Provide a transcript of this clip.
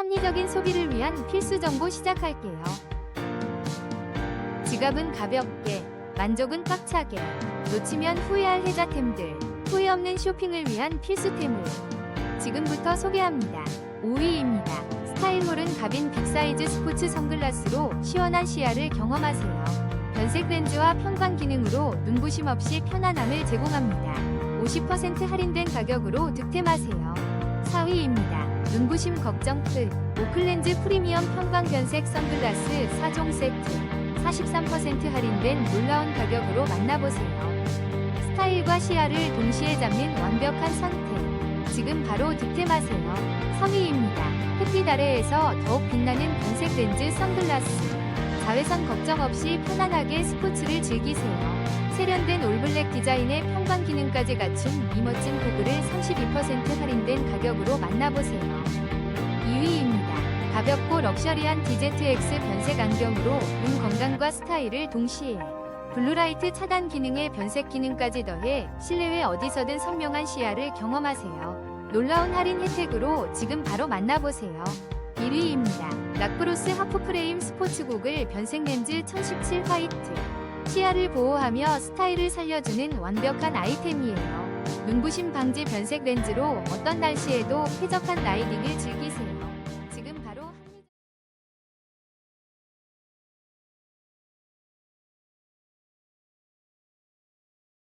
합리적인 소비를 위한 필수 정보 시작할게요. 지갑은 가볍게, 만족은 꽉차게, 놓치면 후회할 혜자템들, 후회 없는 쇼핑을 위한 필수템을 지금부터 소개합니다. 5위입니다. 스타일홀은 가빈 빅사이즈 스포츠 선글라스로 시원한 시야를 경험하세요. 변색 렌즈와 편광 기능으로 눈부심 없이 편안함을 제공합니다. 50% 할인된 가격으로 득템하세요. 4위입니다. 눈부심 걱정 끝. 오클렌즈 프리미엄 편광 변색 선글라스 4종 세트. 43% 할인된 놀라운 가격으로 만나보세요. 스타일과 시야를 동시에 잡는 완벽한 선택. 지금 바로 득템하세요. 3위입니다. 햇빛 아래에서 더욱 빛나는 변색 렌즈 선글라스. 자외선 걱정 없이 편안하게 스포츠를 즐기세요. 세련된 올블랙 디자인의 편광 기능까지 갖춘 이 멋진 고글을 32% 할인된 가격으로 만나보세요. 2위입니다. 가볍고 럭셔리한 DZX 변색 안경으로 눈 건강과 스타일을 동시에 블루라이트 차단 기능의 변색 기능까지 더해 실내외 어디서든 선명한 시야를 경험하세요. 놀라운 할인 혜택으로 지금 바로 만나보세요. 1위입니다. 락브로스 하프프레임 스포츠 고글 변색 렌즈 1017 화이트. 시야를 보호하며 스타일을 살려주는 완벽한 아이템이에요. 눈부심 방지 변색 렌즈로 어떤 날씨에도 쾌적한 라이딩을 즐기세요.